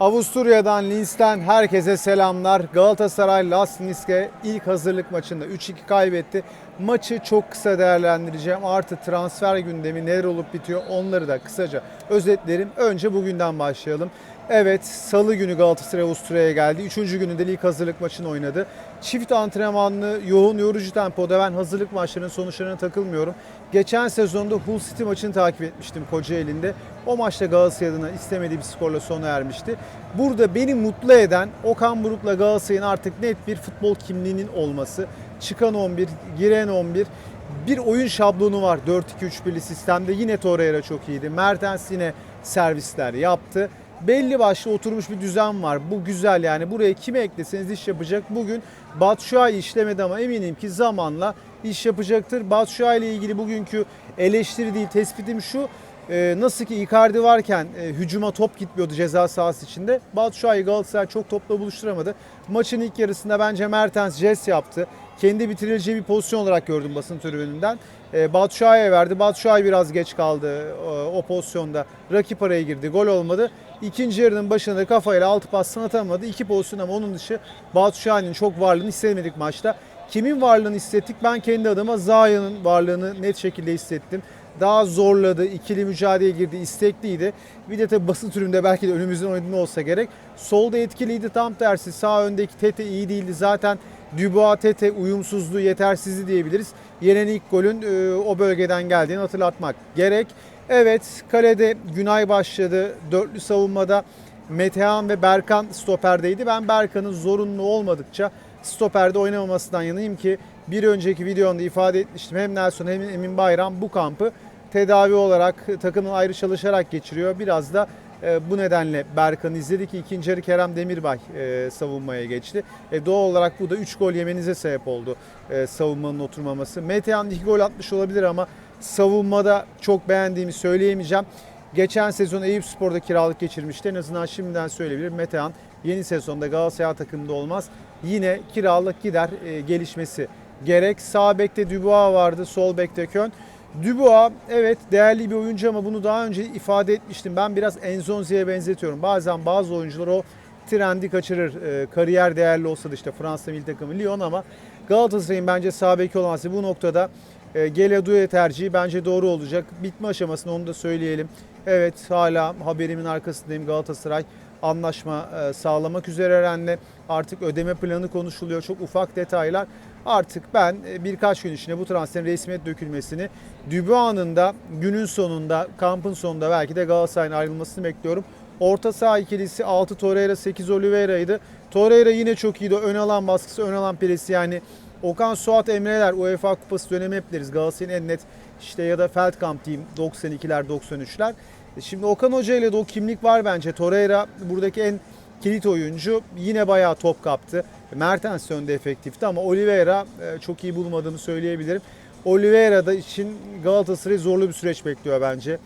Avusturya'dan Linz'ten herkese selamlar. Galatasaray Las Linz'e ilk hazırlık maçında 3-2 kaybetti. Maçı çok kısa değerlendireceğim. Artı transfer gündemi neler olup bitiyor onları da kısaca özetlerim. Önce bugünden başlayalım. Evet salı günü Galatasaray Avusturya'ya geldi. Üçüncü gününde ilk hazırlık maçını oynadı. Çift antrenmanlı, yoğun, yorucu tempoda ben hazırlık maçlarının sonuçlarına takılmıyorum. Geçen sezonda Hull City maçını takip etmiştim Kocaeli'nde. O maçta Galatasaray adına istemediği bir skorla sona ermişti. Burada beni mutlu eden Okan Buruk'la Galatasaray'ın artık net bir futbol kimliğinin olması. Çıkan 11, giren 11, bir oyun şablonu var 4-2-3-1'li sistemde. Yine Torreira çok iyiydi. Mertens yine servisler yaptı. Belli başlı oturmuş bir düzen var. Bu güzel yani. Buraya kime ekleseniz iş yapacak. Bugün Batshuayi işlemedi ama eminim ki zamanla iş yapacaktır. Batshuayi ile ilgili bugünkü eleştiri değil tespitim şu. Ee, nasıl ki Icardi varken e, hücuma top gitmiyordu ceza sahası içinde. Batshuayi Galatasaray çok topla buluşturamadı. Maçın ilk yarısında bence Mertens jest yaptı. Kendi bitirileceği bir pozisyon olarak gördüm basın tribününden. E, Batshuayi'ye verdi. Batshuayi biraz geç kaldı e, o pozisyonda. Rakip araya girdi. Gol olmadı. İkinci yarının başında da kafayla altı pasını atamadı. İki pozisyon ama onun dışı Batshuayi'nin çok varlığını istemedik maçta. Kimin varlığını hissettik? Ben kendi adıma Zaya'nın varlığını net şekilde hissettim. Daha zorladı, ikili mücadeleye girdi, istekliydi. Bir de tabii basın türünde belki de önümüzden oynadığında olsa gerek. Solda etkiliydi tam tersi. Sağ öndeki Tete iyi değildi. Zaten Dubois Tete uyumsuzluğu, yetersizliği diyebiliriz. Yenen ilk golün e, o bölgeden geldiğini hatırlatmak gerek. Evet kalede Günay başladı. Dörtlü savunmada Metehan ve Berkan stoperdeydi. Ben Berkan'ın zorunlu olmadıkça stoperde oynamamasından yanayım ki bir önceki videomda ifade etmiştim. Hem Nelson hem Emin Bayram bu kampı tedavi olarak takımın ayrı çalışarak geçiriyor. Biraz da e, bu nedenle Berkan'ı izledik ki ikinci yarı Kerem Demirbay e, savunmaya geçti. E, doğal olarak bu da 3 gol yemenize sebep oldu e, savunmanın oturmaması. Metehan 2 gol atmış olabilir ama savunmada çok beğendiğimi söyleyemeyeceğim. Geçen sezon Eyüp Spor'da kiralık geçirmişti. En azından şimdiden söyleyebilirim. Metehan yeni sezonda Galatasaray takımında olmaz. Yine kiralık gider e, gelişmesi gerek. Sağ bekte Dubois vardı, sol bekte Kön. Dubois evet değerli bir oyuncu ama bunu daha önce ifade etmiştim. Ben biraz Enzonzi'ye benzetiyorum. Bazen bazı oyuncular o trendi kaçırır. E, kariyer değerli olsa da işte Fransa milli takımı Lyon ama Galatasaray'ın bence sağ beki olması bu noktada e, Geleduye tercihi bence doğru olacak. Bitme aşamasında onu da söyleyelim. Evet hala haberimin arkasındayım Galatasaray anlaşma e, sağlamak üzere Eren'le. Artık ödeme planı konuşuluyor. Çok ufak detaylar. Artık ben e, birkaç gün içinde bu transferin resmiyet dökülmesini Dubois'ın da günün sonunda, kampın sonunda belki de Galatasaray'ın ayrılmasını bekliyorum. Orta saha ikilisi 6 Torreira 8 Oliveira'ydı. Torreira yine çok iyiydi. Ön alan baskısı, ön alan presi yani Okan Suat Emre'ler UEFA Kupası dönemi hep deriz. Galatasaray'ın en net işte ya da Feldkamp diyeyim 92'ler 93'ler. Şimdi Okan Hoca ile de o kimlik var bence. Torreira buradaki en kilit oyuncu. Yine bayağı top kaptı. Mertens önde efektifti ama Oliveira e, çok iyi bulmadığımı söyleyebilirim. Oliveira da için Galatasaray zorlu bir süreç bekliyor bence.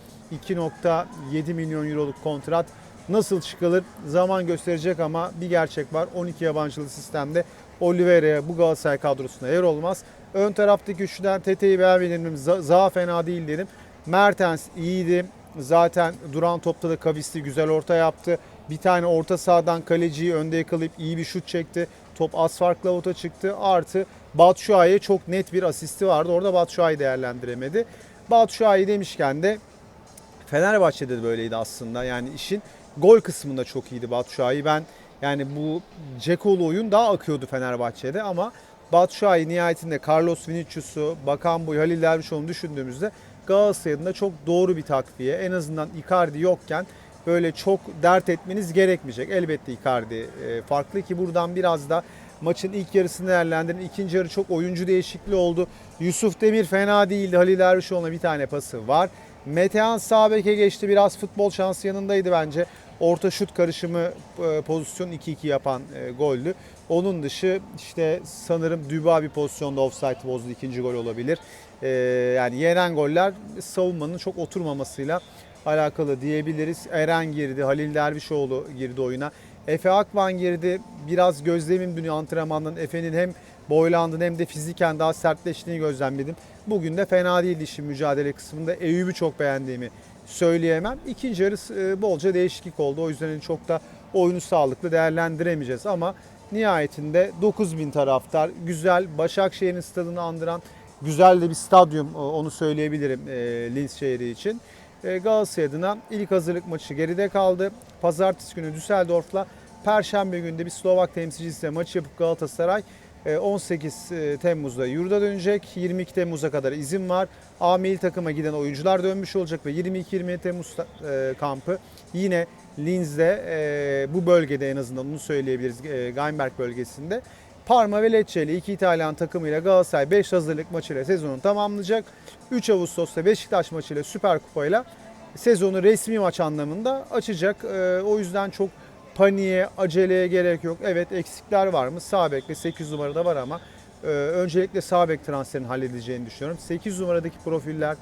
2.7 milyon euroluk kontrat nasıl çıkılır zaman gösterecek ama bir gerçek var. 12 yabancılı sistemde Oliveira'ya bu Galatasaray kadrosunda yer olmaz. Ön taraftaki üçlüden Tete'yi beğenmedim. Zaha fena değil dedim. Mertens iyiydi. Zaten duran topta da kavisli güzel orta yaptı. Bir tane orta sahadan kaleciyi önde yakalayıp iyi bir şut çekti. Top az farklı avuta çıktı. Artı Batshuayi'ye çok net bir asisti vardı. Orada Batshuayi değerlendiremedi. Batshuayi demişken de Fenerbahçe'de de böyleydi aslında. Yani işin gol kısmında çok iyiydi Batshuayi. Ben yani bu Ceko'lu oyun daha akıyordu Fenerbahçe'de ama Batshuayi nihayetinde Carlos Vinicius'u, Bakan Boy, Halil Dervişoğlu'nu düşündüğümüzde Galatasaray'ın da çok doğru bir takviye. En azından Icardi yokken böyle çok dert etmeniz gerekmeyecek. Elbette Icardi e, farklı ki buradan biraz da maçın ilk yarısını değerlendirin. İkinci yarı çok oyuncu değişikliği oldu. Yusuf Demir fena değildi. Halil Dervişoğlu'na bir tane pası var. Metehan sağ beke geçti. Biraz futbol şansı yanındaydı bence. Orta şut karışımı e, pozisyon 2-2 yapan e, goldü. Onun dışı işte sanırım Dubois bir pozisyonda offside bozdu. ikinci gol olabilir. E, yani yenen goller savunmanın çok oturmamasıyla alakalı diyebiliriz. Eren girdi, Halil Dervişoğlu girdi oyuna. Efe Akman girdi. Biraz gözlemim dün antrenmandan Efe'nin hem boylandığını hem de fiziken daha sertleştiğini gözlemledim. Bugün de fena değildi işin mücadele kısmında. Eyüp'ü çok beğendiğimi söyleyemem. İkinci yarı e, bolca değişiklik oldu. O yüzden çok da oyunu sağlıklı değerlendiremeyeceğiz ama nihayetinde 9000 taraftar güzel Başakşehir'in stadını andıran güzel de bir stadyum e, onu söyleyebilirim e, Linz şehri için. Galatasaray adına ilk hazırlık maçı geride kaldı. Pazartesi günü Düsseldorf'la Perşembe günü de bir Slovak temsilcisiyle maç yapıp Galatasaray 18 Temmuz'da yurda dönecek. 22 Temmuz'a kadar izin var. A milli takıma giden oyuncular dönmüş olacak ve 22-27 Temmuz e, kampı yine Linz'de e, bu bölgede en azından onu söyleyebiliriz e, Gaimberg bölgesinde. Parma ve Lecce ile iki İtalyan takımıyla Galatasaray 5 hazırlık maçıyla sezonu tamamlayacak. 3 Ağustos'ta Beşiktaş maçıyla Süper Kupayla sezonu resmi maç anlamında açacak. E, o yüzden çok paniğe, aceleye gerek yok. Evet eksikler var mı? Sağ bekle 8 numarada var ama e, öncelikle sağ bek transferini halledeceğini düşünüyorum. 8 numaradaki profiller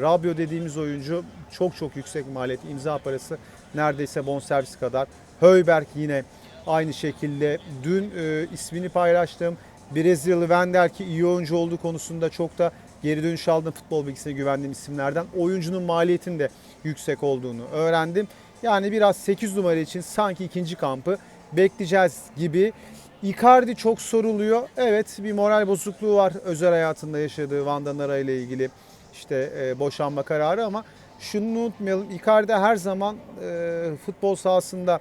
Rabio dediğimiz oyuncu çok çok yüksek maliyet. imza parası neredeyse bonservis kadar. Höyberg yine aynı şekilde. Dün e, ismini paylaştım. Brezilyalı Wender ki iyi oyuncu olduğu konusunda çok da geri dönüş aldım futbol bilgisine güvendiğim isimlerden. Oyuncunun maliyetinin de yüksek olduğunu öğrendim. Yani biraz 8 numara için sanki ikinci kampı bekleyeceğiz gibi. Icardi çok soruluyor. Evet bir moral bozukluğu var özel hayatında yaşadığı Van Nara ile ilgili işte e, boşanma kararı ama şunu unutmayalım. Icardi her zaman e, futbol sahasında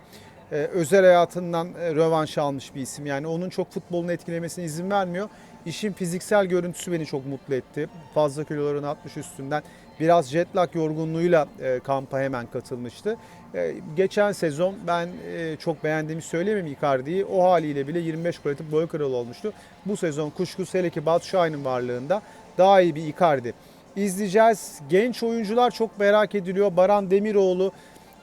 e, özel hayatından e, rövanş almış bir isim. Yani onun çok futbolunu etkilemesine izin vermiyor. İşin fiziksel görüntüsü beni çok mutlu etti. Fazla kiloların 60 üstünden biraz jet lag yorgunluğuyla e, kampa hemen katılmıştı. E, geçen sezon ben e, çok beğendiğimi söyleyemem Icardi'yi. O haliyle bile 25 gol atıp gol kralı olmuştu. Bu sezon kuşkusuz hele ki Batu Şahin'in varlığında daha iyi bir Icardi izleyeceğiz. Genç oyuncular çok merak ediliyor. Baran Demiroğlu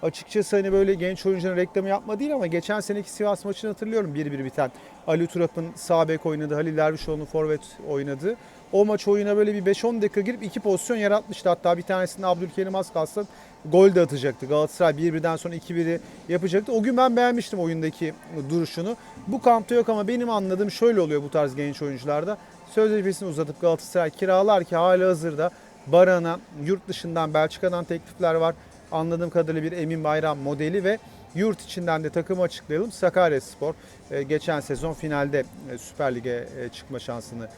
açıkçası hani böyle genç oyuncunun reklamı yapma değil ama geçen seneki Sivas maçını hatırlıyorum 1-1 biten. Ali Turap'ın sağ bek oynadı, Halil Dervişoğlu'nun forvet oynadı. O maç oyuna böyle bir 5-10 dakika girip iki pozisyon yaratmıştı. Hatta bir tanesinde Abdülkerim az kalsın gol de atacaktı. Galatasaray 1-1'den sonra 2-1'i yapacaktı. O gün ben beğenmiştim oyundaki duruşunu. Bu kampta yok ama benim anladığım şöyle oluyor bu tarz genç oyuncularda. Sözleşmesini uzatıp Galatasaray kiralar ki hali hazırda Baran'a yurt dışından Belçika'dan teklifler var. Anladığım kadarıyla bir Emin Bayram modeli ve yurt içinden de takımı açıklayalım. Sakaryaspor e, geçen sezon finalde e, Süper Lig'e e, çıkma şansını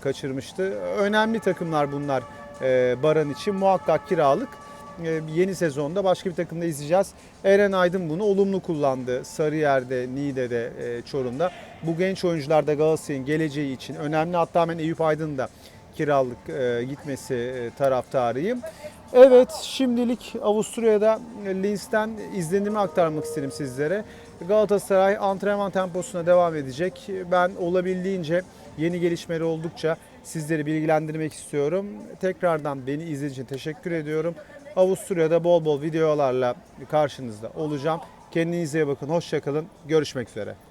kaçırmıştı. Önemli takımlar bunlar Baran için. Muhakkak kiralık. Yeni sezonda başka bir takımda izleyeceğiz. Eren Aydın bunu olumlu kullandı. Sarıyer'de, Niğde'de, Çorum'da. Bu genç oyuncular da Galatasaray'ın geleceği için önemli. Hatta ben Eyüp Aydın da kiralık gitmesi taraftarıyım. Evet şimdilik Avusturya'da Linz'ten izlenimi aktarmak istedim sizlere. Galatasaray antrenman temposuna devam edecek. Ben olabildiğince yeni gelişmeleri oldukça sizleri bilgilendirmek istiyorum. Tekrardan beni izlediğiniz için teşekkür ediyorum. Avusturya'da bol bol videolarla karşınızda olacağım. Kendinize iyi bakın. Hoşçakalın. Görüşmek üzere.